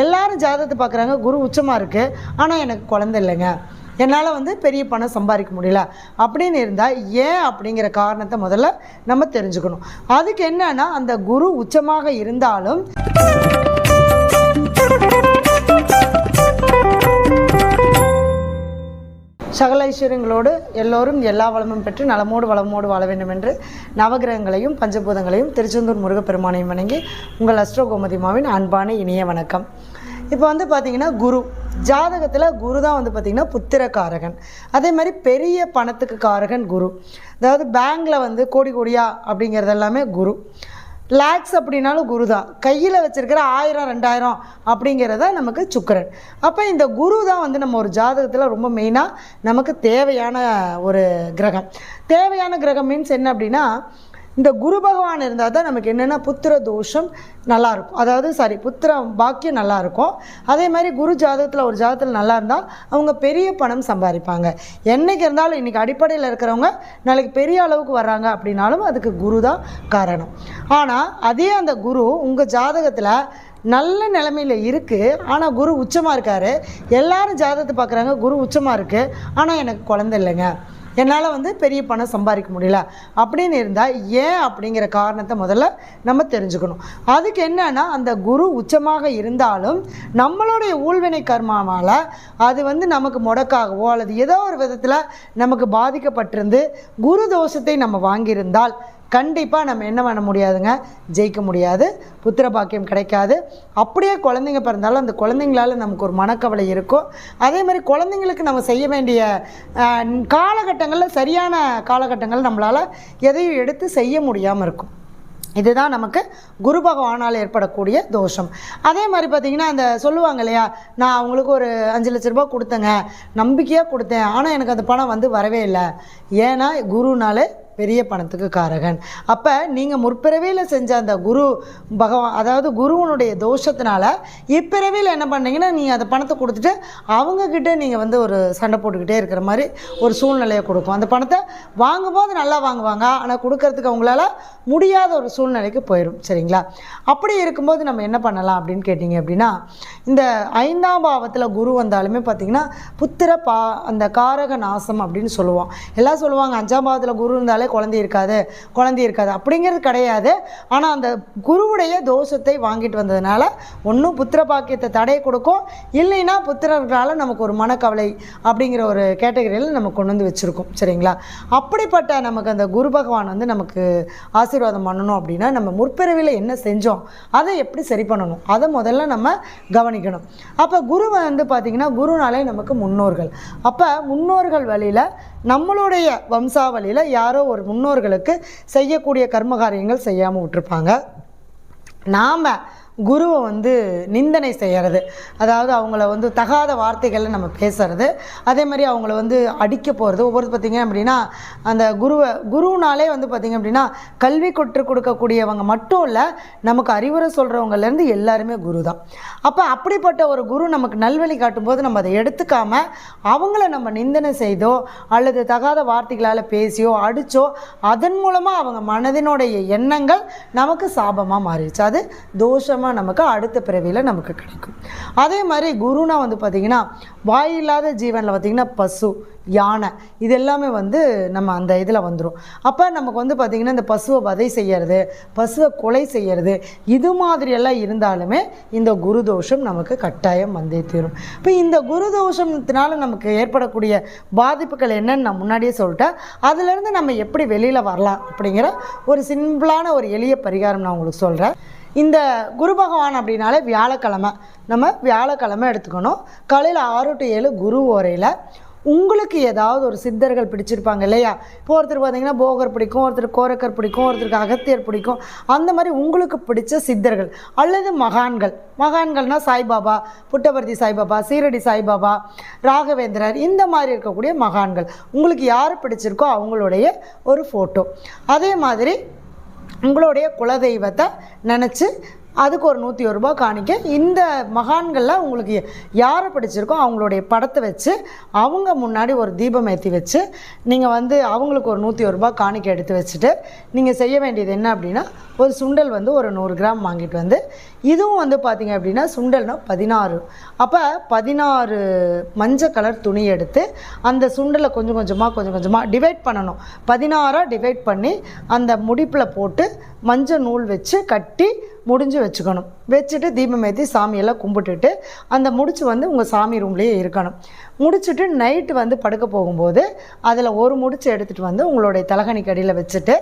எல்லாரும் ஜாதகத்தை பார்க்குறாங்க. குரு உச்சமாக இருக்குது ஆனால் எனக்கு குழந்தை இல்லைங்க. என்னால் வந்து பெரிய பணம் சம்பாதிக்க முடியல. அப்படின்னு இருந்தால் ஏன் அப்படிங்கிற காரணத்தை முதல்ல நம்ம தெரிஞ்சுக்கணும். அதுக்கு என்னன்னா அந்த குரு உச்சமாக இருந்தாலும் சகல ஐஸ்வர்யங்களோடு எல்லோரும் எல்லா வளமும் பெற்று நலமோடு வளமோடு வாழ வேண்டும் என்று நவகிரகங்களையும் பஞ்சபூதங்களையும் திருச்செந்தூர் முருகப்பெருமானையும் வணங்கி உங்கள் அஸ்ட்ரோ கோமதிமாவின் அன்பான இனிய வணக்கம். இப்போ வந்து பார்த்திங்கன்னா குரு. ஜாதகத்தில் குரு தான் வந்து பார்த்திங்கன்னா புத்திரக்காரகன். அதே மாதிரி பெரிய பணத்துக்கு காரகன் குரு. அதாவது பேங்கில் வந்து கோடி கோடியா அப்படிங்கிறது எல்லாமே குரு. லேக்ஸ் அப்படின்னாலும் குரு தான் கையில் வச்சுருக்கிற ஆயிரம் ரெண்டாயிரம் அப்படிங்கிறத நமக்கு சுக்கரன். அப்போ இந்த குரு தான் வந்து நம்ம ஒரு ஜாதகத்தில் ரொம்ப மெயினாக நமக்கு தேவையான ஒரு கிரகம். தேவையான கிரகம் மீன்ஸ் என்ன அப்படின்னா இந்த குரு பகவான் இருந்தால் தான் நமக்கு என்னென்னா புத்திர தோஷம் நல்லாயிருக்கும். அதாவது சாரி புத்திர பாக்கியம் நல்லாயிருக்கும். அதே மாதிரி குரு ஜாதகத்தில் ஒரு ஜாதகத்தில் நல்லா இருந்தால் அவங்க பெரிய பணம் சம்பாதிப்பாங்க. என்றைக்கு இருந்தாலும் இன்றைக்கி அடிப்படையில் இருக்கிறவங்க நாளைக்கு பெரிய அளவுக்கு வர்றாங்க அப்படின்னாலும் அதுக்கு குரு தான் காரணம். ஆனால் அதே அந்த குரு உங்கள் ஜாதகத்தில் நல்ல நிலமையில் இருக்குது ஆனால் குரு உச்சமாக இருக்கார். எல்லாரும் ஜாதகத்தை பார்க்குறாங்க குரு உச்சமாக இருக்குது ஆனால் எனக்கு குழந்தை இல்லைங்க. என்னால் வந்து பெரிய பணம் சம்பாதிக்க முடியல. அப்படின்னு இருந்தால் ஏன் அப்படிங்கிற காரணத்தை முதல்ல நம்ம தெரிஞ்சுக்கணும். அதுக்கு என்னன்னா அந்த குரு உச்சமாக இருந்தாலும் நம்மளுடைய ஊழ்வினை கர்மாவால் அது வந்து நமக்கு முடக்காகவோ அல்லது ஏதோ ஒரு விதத்தில் நமக்கு பாதிக்கப்பட்டிருந்து குரு தோஷத்தை நம்ம வாங்கியிருந்தால் கண்டிப்பாக நம்ம என்ன பண்ண முடியாதுங்க? ஜெயிக்க முடியாது. புத்திர பாக்கியம் கிடைக்காது. அப்படியே குழந்தைங்க பிறந்தாலும் அந்த குழந்தைங்களால நமக்கு ஒரு மனக்கவலை இருக்கும். அதே மாதிரி குழந்தைங்களுக்கு நம்ம செய்ய வேண்டிய காலகட்டங்களில் சரியான காலகட்டங்கள் நம்மளால் எதையும் எடுத்து செய்ய முடியாமல் இருக்கும். இதுதான் நமக்கு குரு பகவானால் ஏற்படக்கூடிய தோஷம். அதே மாதிரி பார்த்தீங்கன்னா அந்த சொல்லுவாங்க இல்லையா? நான் அவங்களுக்கு ஒரு அஞ்சு லட்ச ரூபாய் கொடுத்தேங்க. நம்பிக்கையாக கொடுத்தேன். ஆனால் எனக்கு அந்த பணம் வந்து வரவே இல்லை. ஏன்னா குருனாலே பெரிய பணத்துக்கு காரகன். அப்போ நீங்கள் முற்பிறவியில் செஞ்ச அந்த குரு பகவான் அதாவது குருவனுடைய தோஷத்தினால இப்பிறவியில் என்ன பண்ணீங்கன்னா நீங்கள் அந்த பணத்தை கொடுத்துட்டு அவங்கக்கிட்ட நீங்கள் வந்து ஒரு சண்டை போட்டுக்கிட்டே இருக்கிற மாதிரி ஒரு சூழ்நிலையை கொடுக்கும். அந்த பணத்தை வாங்கும்போது நல்லா வாங்குவாங்க. ஆனால் கொடுக்கறதுக்கு அவங்களால முடியாத ஒரு சூழ்நிலைக்கு போயிடும் சரிங்களா? அப்படி இருக்கும்போது நம்ம என்ன பண்ணலாம் அப்படின்னு கேட்டிங்க அப்படின்னா இந்த ஐந்தாம் பாவத்தில் குரு வந்தாலுமே பார்த்திங்கன்னா புத்திர பா அந்த காரக நாசம் அப்படின்னு சொல்லுவோம். எல்லாம் சொல்லுவாங்க அஞ்சாம் பாவத்தில் குரு இருந்தாலே குழந்தை இருக்காது குழந்தை இருக்காது அப்படிங்கிறது கிடையாது. ஆனால் அந்த குருவுடைய தோஷத்தை வாங்கிட்டு வந்ததுனால ஒன்றும் புத்திர பாக்கியத்தை தடை கொடுக்கும். இல்லைன்னா புத்திரர்களால் நமக்கு ஒரு மனக்கவலை அப்படிங்கிற ஒரு கேட்டகரியில் நம்ம கொண்டு வந்து வச்சுருக்கோம். சரிங்களா? அப்படிப்பட்ட நமக்கு அந்த குரு பகவான் வந்து நமக்கு ஆசீர்வாதம் பண்ணணும் அப்படின்னா நம்ம முற்பிறவியில் என்ன செஞ்சோம் அதை எப்படி சரி பண்ணணும் அதை முதல்ல நம்ம கவனிக்கணும். அப்போ குரு வந்து பார்த்திங்கன்னா குருனாலே நமக்கு முன்னோர்கள். அப்போ முன்னோர்கள் வழியில் நம்மளுடைய வம்சாவளியில் யாரோ ஒரு முன்னோர்களுக்கு செய்யக்கூடிய கர்மகாரியங்கள் செய்யாமல் விட்டுருப்பாங்க. நாம் குருவை வந்து நிந்தனை செய்கிறது அதாவது அவங்கள வந்து தகாத வார்த்தைகளை நம்ம பேசுறது. அதே மாதிரி அவங்கள வந்து அடிக்க போகிறது ஒவ்வொரு பார்த்திங்க அப்படின்னா அந்த குருவை குருனாலே வந்து பார்த்திங்க அப்படின்னா கல்வி கொற்று கொடுக்கக்கூடியவங்க மட்டும் இல்லை நமக்கு அறிவுரை சொல்கிறவங்கலேருந்து எல்லாருமே குரு தான். அப்போ அப்படிப்பட்ட ஒரு குரு நமக்கு நல்வழி காட்டும்போது நம்ம அதை எடுத்துக்காம அவங்கள நம்ம நிந்தனை செய்தோ அல்லது தகாத வார்த்தைகளால் பேசியோ அடித்தோ அதன் மூலமாக அவங்க மனதினுடைய எண்ணங்கள் நமக்கு சாபமாக மாறிடுச்சு. அது தோஷமாக நமக்கு அடுத்த பிறவியில் நமக்கு கிடைக்கும். அதே மாதிரி குருனா வந்து பார்த்திங்கன்னா வாயில்லாத ஜீவனில் பார்த்திங்கன்னா பசு. யானை இது எல்லாமே வந்து நம்ம அந்த இதில் வந்துடும் அப்போ நமக்கு வந்து பார்த்திங்கன்னா இந்த பசுவை வதை செய்யறது பசுவை கொலை செய்யறது இது மாதிரியெல்லாம் இருந்தாலுமே இந்த குரு தோஷம் நமக்கு கட்டாயம் வந்தே தீரும். இப்போ இந்த குரு தோஷத்தினால நமக்கு ஏற்படக்கூடிய பாதிப்புகள் என்னன்னு நான் முன்னாடியே சொல்லிட்டேன். அதுலேருந்து நம்ம எப்படி வெளியில் வரலாம் அப்படிங்கிற ஒரு சிம்பிளான ஒரு எளிய பரிகாரம் நான் உங்களுக்கு சொல்கிறேன் இந்த குரு பகவான் அப்படின்னாலே வியாழக்கிழமை. நம்ம வியாழக்கிழமை எடுத்துக்கணும். காலையில் ஆறு டு ஏழு குரு ஓரையில் உங்களுக்கு ஏதாவது ஒரு சித்தர்கள் பிடிச்சிருப்பாங்க இல்லையா? இப்போ ஒருத்தர் பார்த்தீங்கன்னா போகர் பிடிக்கும் ஒருத்தர் கோரக்கர் பிடிக்கும் ஒருத்தருக்கு அகத்தியர் பிடிக்கும். அந்த மாதிரி உங்களுக்கு பிடிச்ச சித்தர்கள் அல்லது மகான்கள். மகான்கள்னால் சாய்பாபா புட்டபர்த்தி சாய்பாபா சீரடி சாய்பாபா ராகவேந்திரர் இந்த மாதிரி இருக்கக்கூடிய மகான்கள். உங்களுக்கு யார் பிடிச்சிருக்கோ அவங்களுடைய ஒரு ஃபோட்டோ அதே மாதிரி உங்களுடைய குலதெய்வத்தை நினச்சி அதுக்கு ஒரு நூற்றி ஒரு ரூபா காணிக்க. இந்த மகான்களில் உங்களுக்கு யாரை பிடிச்சிருக்கோ அவங்களுடைய படத்தை வச்சு அவங்க முன்னாடி ஒரு தீபம் ஏற்றி வச்சு நீங்கள் வந்து அவங்களுக்கு ஒரு நூற்றி ஒரு ரூபா காணிக்க எடுத்து வச்சுட்டு நீங்கள் செய்ய வேண்டியது என்ன அப்படின்னா ஒரு சுண்டல் வந்து ஒரு நூறு கிராம் வாங்கிட்டு வந்து இதுவும் வந்து பார்த்திங்க அப்படின்னா சுண்டல்னா பதினாறு. அப்போ பதினாறு மஞ்சள் கலர் துணி எடுத்து அந்த சுண்டலை கொஞ்சம் கொஞ்சமாக கொஞ்சம் கொஞ்சமாக டிவைட் பண்ணணும். பதினாறாக டிவைட் பண்ணி அந்த முடிப்பில் போட்டு மஞ்சள் நூல் வச்சு கட்டி முடிஞ்சு வச்சுக்கணும். வச்சுட்டு தீபம் ஏற்றி சாமியெல்லாம் கும்பிட்டுட்டு அந்த முடிச்சு வந்து உங்கள் சாமி ரூம்லேயே இருக்கணும். முடிச்சுட்டு நைட்டு வந்து படுக்க போகும்போது அதில் ஒரு முடிச்சு எடுத்துகிட்டு வந்து உங்களுடைய தலகணிக்கு அடியில் வச்சுட்டு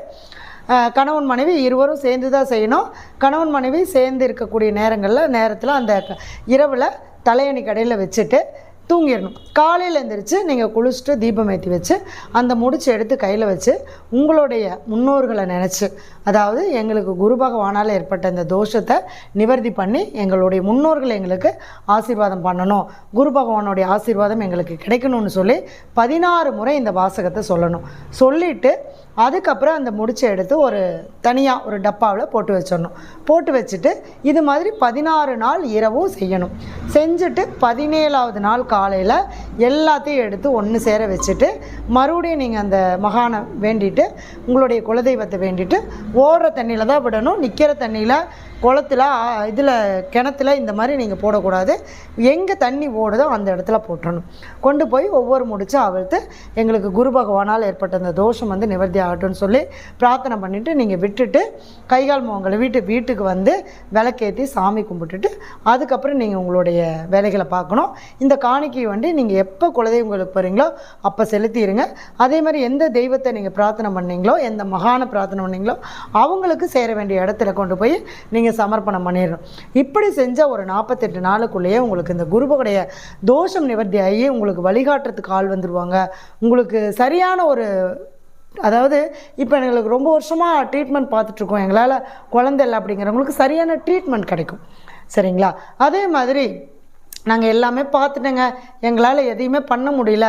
கணவன் மனைவி இருவரும் சேர்ந்து தான் செய்யணும். கணவன் மனைவி சேர்ந்து இருக்கக்கூடிய நேரங்களில் நேரத்தில் அந்த க- இரவில் தலையணி கடையில் வச்சுட்டு தூங்கிடணும். காலையில் எழுந்திரிச்சு நீங்கள் குளிச்சுட்டு தீபம் ஏற்றி வச்சு அந்த முடிச்சு எடுத்து கையில் வச்சு உங்களுடைய முன்னோர்களை நினச்சி அதாவது எங்களுக்கு குரு பகவானால் ஏற்பட்ட இந்த தோஷத்தை நிவர்த்தி பண்ணி எங்களுடைய முன்னோர்கள் எங்களுக்கு ஆசீர்வாதம் பண்ணணும். குரு பகவானுடைய ஆசீர்வாதம் எங்களுக்கு கிடைக்கணும்னு சொல்லி பதினாறு முறை இந்த வாசகத்தை சொல்லணும். சொல்லிவிட்டு அதுக்கப்புறம் அந்த முடிச்சை எடுத்து ஒரு தனியாக ஒரு டப்பாவில் போட்டு வச்சிடணும். போட்டு வச்சுட்டு இது மாதிரி பதினாறு நாள் இரவும் செய்யணும். செஞ்சுட்டு பதினேழாவது நாள் காலையில் எல்லாத்தையும் எடுத்து ஒன்று சேர வச்சுட்டு மறுபடியும் நீங்கள் அந்த மகானை வேண்டிட்டு உங்களுடைய குலதெய்வத்தை வேண்டிட்டு ஓடுற தண்ணியில் தான் விடணும் நிற்கிற தண்ணியில் குளத்துல இதில் கிணத்துல இந்த மாதிரி நீங்கள் போடக்கூடாது. எங்கே தண்ணி ஓடுதோ அந்த இடத்துல போட்டுடணும் கொண்டு போய் ஒவ்வொரு முடிச்சு அவிழ்த்து எங்களுக்கு குரு பகவானால் ஏற்பட்ட அந்த தோஷம் வந்து நிவர்த்தி ஆகட்டும்னு சொல்லி பிரார்த்தனை பண்ணிவிட்டு நீங்கள் விட்டுட்டு கைகால் முகங்களை வீட்டு வீட்டுக்கு வந்து விளக்கேற்றி சாமி கும்பிட்டுட்டு அதுக்கப்புறம் நீங்கள் உங்களுடைய வேலைகளை பார்க்கணும். இந்த காணிக்கை வண்டி நீங்கள் எப்போ குலதெய்வங்களுக்கு போகிறீங்களோ அப்போ செலுத்திடுங்க அதே மாதிரி எந்த தெய்வத்தை நீங்கள் பிரார்த்தனை பண்ணீங்களோ எந்த மகான பிரார்த்தனை பண்ணீங்களோ அவங்களுக்கு சேர வேண்டிய இடத்துல கொண்டு போய் நீங்கள் சமர்ப்பணம் பண்ணிடணும். இப்படி செஞ்ச ஒரு நாற்பத்தெட்டு நாளுக்குள்ளேயே உங்களுக்கு இந்த குருபகுடைய தோஷம் நிவர்த்தி ஆகி உங்களுக்கு வழிகாட்டுறதுக்கு ஆள் வந்துடுவாங்க உங்களுக்கு சரியான ஒரு அதாவது இப்போ எங்களுக்கு ரொம்ப வருஷமாக ட்ரீட்மெண்ட் பார்த்துட்ருக்கோம். எங்களால் குழந்தை இல்லை அப்படிங்கிறவங்களுக்கு சரியான ட்ரீட்மெண்ட் கிடைக்கும். சரிங்களா? அதே மாதிரி நாங்கள் எல்லாமே பார்த்துட்டோங்க. எங்களால் எதையுமே பண்ண முடியல.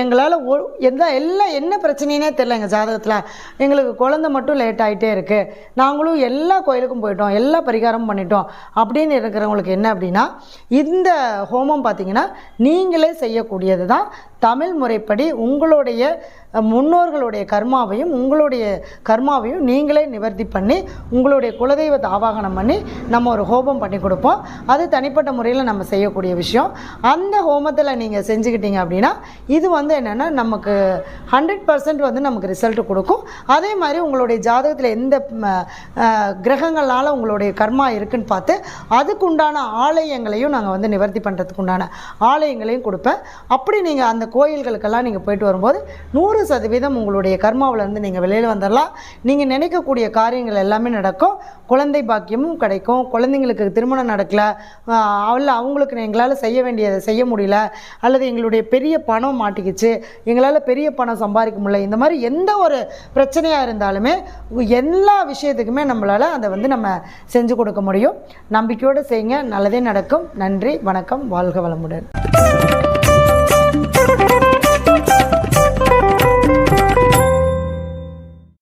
எங்களால் ஒ எந்த எல்லாம் என்ன பிரச்சனைனே தெரில எங்கள் ஜாதகத்தில். எங்களுக்கு குழந்தை மட்டும் லேட் ஆகிட்டே இருக்குது நாங்களும் எல்லா கோயிலுக்கும் போயிட்டோம். எல்லா பரிகாரமும் பண்ணிட்டோம். அப்படின்னு இருக்கிறவங்களுக்கு என்ன அப்படின்னா இந்த ஹோமம் பார்த்தீங்கன்னா நீங்களே செய்யக்கூடியது தான் தமிழ் முறைப்படி உங்களுடைய முன்னோர்களுடைய கர்மாவையும் உங்களுடைய கர்மாவையும் நீங்களே நிவர்த்தி பண்ணி உங்களுடைய குலதெய்வத்தை ஆவாகனம் பண்ணி நம்ம ஒரு ஹோமம் பண்ணி கொடுப்போம். அது தனிப்பட்ட முறையில் நம்ம செய்யக்கூடிய விஷயம். அந்த ஹோமத்தில் நீங்கள் செஞ்சுக்கிட்டீங்க அப்படின்னா இது வந்து என்னென்னா நமக்கு ஹண்ட்ரட் பர்சன்ட் வந்து நமக்கு ரிசல்ட் கொடுக்கும். அதே மாதிரி உங்களுடைய ஜாதகத்தில் எந்த கிரகங்களால் உங்களுடைய கர்மா இருக்குன்னு பார்த்து அதுக்குண்டான ஆலயங்களையும் நாங்கள் வந்து நிவர்த்தி பண்ணுறதுக்கு உண்டான ஆலயங்களையும் கொடுப்பேன். அப்படி நீங்கள் அந்த கோயில்களுக்கெல்லாம் நீங்கள் போயிட்டு வரும்போது நூறு சதவீதம் உங்களுடைய கர்மாவிலேருந்து நீங்கள் வெளியில் வந்துடலாம் நீங்கள் நினைக்கக்கூடிய காரியங்கள் எல்லாமே நடக்கும். குழந்தை பாக்கியமும் கிடைக்கும். குழந்தைங்களுக்கு திருமணம் நடக்கல. அல்ல அவங்களுக்கு எங்களால் செய்ய வேண்டியதை செய்ய முடியல. அல்லது எங்களுடைய பெரிய பணம் மாட்டிக்கிச்சு. எங்களால் பெரிய பணம் சம்பாதிக்க முடியல. இந்த மாதிரி எந்த ஒரு பிரச்சனையாக இருந்தாலுமே எல்லா விஷயத்துக்குமே நம்மளால் அதை வந்து நம்ம செஞ்சு கொடுக்க முடியும். நம்பிக்கையோடு செய்யுங்க. நல்லதே நடக்கும். நன்றி வணக்கம். வாழ்க வளமுடன்.